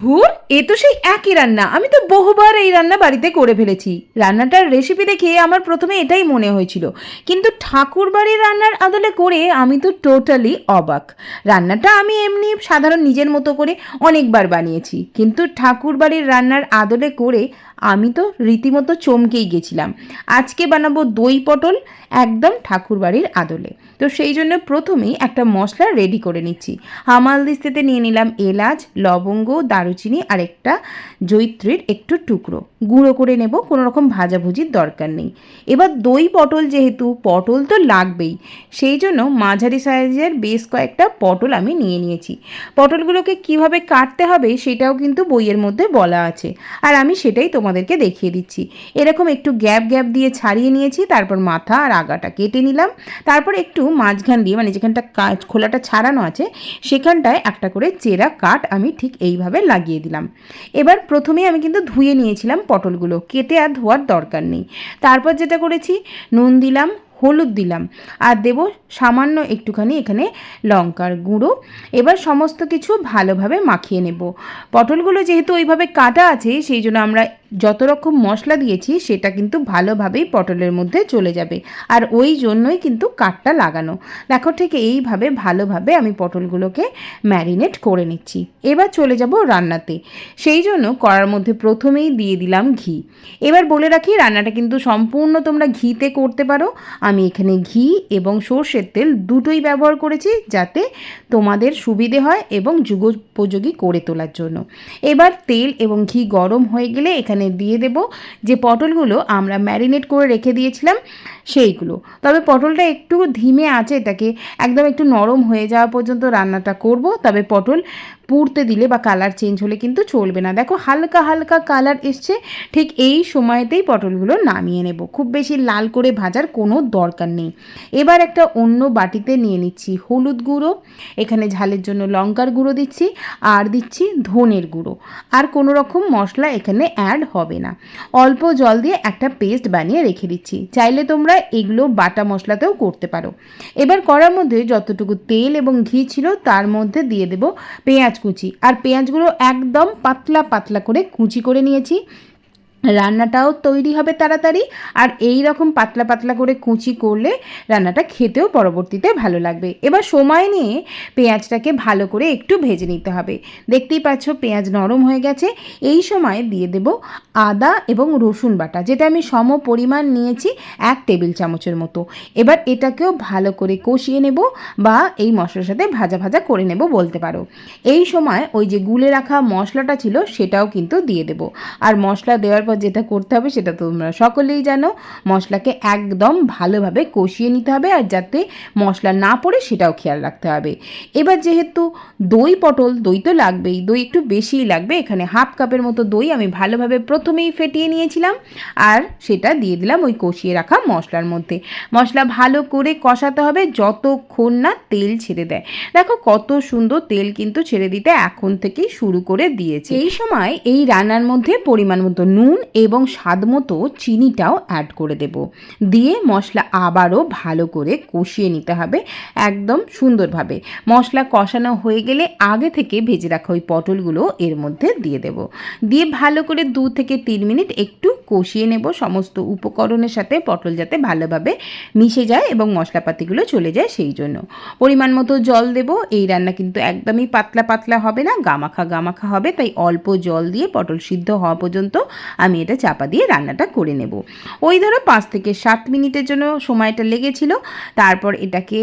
ধুর, এ তো সেই একই রান্না। আমি তো বহুবার এই রান্না বাড়িতে করে ফেলেছি। রান্নাটার রেসিপি দেখে আমার প্রথমে এটাই মনে হয়েছিল। কিন্তু ঠাকুর বাড়ির রান্নার আদলে করে আমি তো টোটালি অবাক। রান্নাটা আমি এমনি সাধারণ নিজের মতো করে অনেকবার বানিয়েছি। কিন্তু ঠাকুর বাড়ির রান্নার আদলে করে আমি তো রীতিমতো চমকেই গেছিলাম। আজকে বানাবো দই পটল একদম ঠাকুর বাড়ির আদলে। তো সেই জন্য প্রথমেই একটা মশলা রেডি করে নিচ্ছি। হামাল দিস্তেতে নিয়ে নিলাম এলাচ, লবঙ্গ, দারুচিনি আর একটা জৈত্রীর একটু টুকরো। গুঁড়ো করে নেব, কোনো রকম ভাজাভুজির দরকার নেই। এবার দই পটল যেহেতু, পটল তো লাগবেই। সেই জন্য মাঝারি সাইজের বেশ কয়েকটা পটল আমি নিয়ে নিয়েছি। পটলগুলোকে কীভাবে কাটতে হবে সেটাও কিন্তু বইয়ের মধ্যে বলা আছে। আর আমি সেটাই তোমাদেরকে দেখিয়ে দিচ্ছি। এরকম একটু গ্যাপ গ্যাপ দিয়ে ছাড়িয়ে নিয়েছি, তারপর মাথা আর আগাটা কেটে নিলাম। তারপর একটু মাঝখান দিয়ে মানে যেখানটা খোলাটা ছাড়ানো আছে, সেখানটায় একটা করে চেরা কাট আমি ঠিক এইভাবে লাগিয়ে দিলাম। এবার প্রথমে আমি কিন্তু ধুয়ে নিয়েছিলাম পটলগুলো, কেটে আর ধোয়ার দরকার নেই। তারপর যেটা করেছি, নুন দিলাম, হলুদ দিলাম, আর দেব সামান্য একটুখানি এখানে লঙ্কার গুঁড়ো। এবার সমস্ত কিছু ভালোভাবে মাখিয়ে নেব। পটলগুলো যেহেতু ওইভাবে কাটা আছে, সেই জন্য আমরা যত রকম মশলা দিয়েছি, সেটা কিন্তু ভালোভাবেই পটলের মধ্যে চলে যাবে। আর ওই জন্যই কিন্তু কাঠটা লাগানো। দেখো ঠিক এইভাবে ভালোভাবে আমি পটলগুলোকে ম্যারিনেট করে নিচ্ছি। এবার চলে যাব রান্নাতে। সেই জন্য করার মধ্যে প্রথমেই দিয়ে দিলাম ঘি। এবার বলে রাখি, রান্নাটা কিন্তু সম্পূর্ণ তোমরা ঘিতে করতে পারো। আমি এখানে ঘি এবং সর্ষের তেল দুটোই ব্যবহার করেছি যাতে তোমাদের সুবিধে হয় এবং যুগোপযোগী করে তোলার জন্য। এবার তেল এবং ঘি গরম হয়ে গেলে এখানে দিয়ে দেব। যে পটলগুলো আমরা ম্যারিনেট করে রেখে দিয়েছিলাম, সেইগুলো। তবে পটলটা একটু ধিমে আছে, এটাকে একদম একটু নরম হয়ে যাওয়া পর্যন্ত রান্নাটা করব। তবে পটল পুড়তে দিলে বা কালার চেঞ্জ হলে কিন্তু চলবে না। দেখো হালকা হালকা কালার এসছে, ঠিক এই সময়তেই পটলগুলো নামিয়ে নেব। খুব বেশি লাল করে ভাজার কোনো দরকার নেই। এবার একটা অন্য বাটিতে নিয়ে নিচ্ছি হলুদ গুঁড়ো, এখানে ঝালের জন্য লঙ্কার গুঁড়ো দিচ্ছি, আর দিচ্ছি ধনের গুঁড়ো। আর কোনো রকম মশলা এখানে অ্যাড হবে না। অল্প জল দিয়ে একটা পেস্ট বানিয়ে রেখে দিচ্ছি। চাইলে তোমরা এগুলো বাটা মশলাতেও করতে পারো। এবার করার মধ্যে যতটুকু তেল এবং ঘি ছিল, তার মধ্যে দিয়ে দেব পেঁয়াজ কুচি। আর পেঁয়াজগুলো একদম পাতলা পাতলা করে কুচি করে নিয়েছি। রান্নাটাও তৈরি হবে তাড়াতাড়ি। আর এই রকম পাতলা পাতলা করে কুচি করলে রান্নাটা খেতেও পরবর্তীতে ভালো লাগবে। এবার সময় নিয়ে পেঁয়াজটাকে ভালো করে একটু ভেজে নিতে হবে। দেখতেই পাচ্ছ পেঁয়াজ নরম হয়ে গেছে। এই সময় দিয়ে দেব আদা এবং রসুন বাটা, যেটা আমি সম পরিমাণ নিয়েছি এক টেবিল চামচের মতো। এবার এটাকেও ভালো করে কষিয়ে নেব বা এই মশলার সাথে ভাজা ভাজা করে নেব বলতে পারো। এই সময় ওই যে গুলে রাখা মশলাটা ছিল সেটাও কিন্তু দিয়ে দেব। আর মশলা দেওয়ার পর যেটা করতে হবে সেটা তোমরা সকলেই জানো। মশলাকে একদম ভালোভাবে কষিয়ে নিতে হবে আর যাতে মশলা না পড়ে সেটাও খেয়াল রাখতে হবে। এবার যেহেতু দই পটল, দই তো লাগবেই, দই একটু বেশিই লাগবে। এখানে হাফ কাপের মতো দই আমি ভালোভাবে প্রথমেই ফেটিয়ে নিয়েছিলাম আর সেটা দিয়ে দিলাম ওই কষিয়ে রাখা মশলার মধ্যে। মশলা ভালো করে কষাতে হবে যতক্ষণ না তেল ছেড়ে দেয়। দেখো কত সুন্দর তেল কিন্তু ছেড়ে দিতে এখন থেকেই শুরু করে দিয়েছে। এই সময় এই রান্নার মধ্যে পরিমাণ মতো নুন এবং স্বাদ মতো চিনিটাও অ্যাড করে দেব। দিয়ে মশলা আবারও ভালো করে কষিয়ে নিতে হবে একদম সুন্দরভাবে। মশলা কষানো হয়ে গেলে আগে থেকে ভেজে রাখা ওই পটলগুলো এর মধ্যে দিয়ে দেব। দিয়ে ভালো করে দু থেকে তিন মিনিট একটু কষিয়ে নেব। সমস্ত উপকরণের সাথে পটল যাতে ভালোভাবে মিশে যায় এবং মশলাপাতিগুলো চলে যায় সেই জন্য। পরিমাণ মতো জল দেব। এই রান্না কিন্তু একদমই পাতলা পাতলা হবে না, গামাখা গামাখা হবে। তাই অল্প জল দিয়ে পটল সিদ্ধ হওয়া পর্যন্ত আমি এটা চাপা দিয়ে রান্নাটা করে নেব। ওই ধরো পাঁচ থেকে সাত মিনিটের জন্য সময়টা লেগেছিল। তারপর এটাকে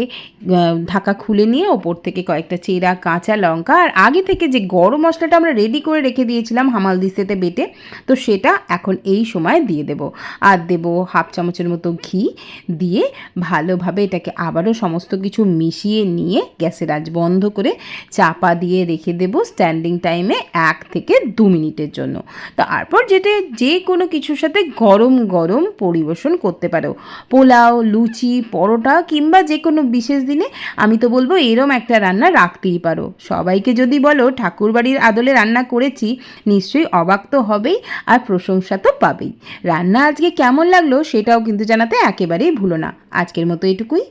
ঢাকা খুলে নিয়ে ওপর থেকে কয়েকটা চেরা, কাঁচা লঙ্কা আর আগে থেকে যে গরম মশলাটা আমরা রেডি করে রেখে দিয়েছিলাম হামাল দিস্তেতে বেটে, তো সেটা এখন এই সময় দিয়ে দেব। আর দেব হাফ চামচের মতো ঘি দিয়ে ভালোভাবে এটাকে আবারও সমস্ত কিছু মিশিয়ে নিয়ে গ্যাসের আজ বন্ধ করে চাপা দিয়ে রেখে দেব স্ট্যান্ডিং টাইমে এক থেকে দু মিনিটের জন্য। তারপর যেটা যে কোনো কিছুর সাথে গরম গরম পরিবেশন করতে পারো। পোলাও, লুচি, পরোটা কিংবা যে কোনো বিশেষ দিনে আমি তো বলব এরম একটা রান্না রাখতেই পারো। সবাইকে যদি বলো ঠাকুরবাড়ির আদলে রান্না করেছি, নিশ্চয়ই অবাক তো হবেই আর প্রশংসা তো পাবেই। রান্না আজকে কেমন লাগল সেটাও কিন্তু জানাতে একেবারেই ভুলো না। আজকের মতো এটুকুই।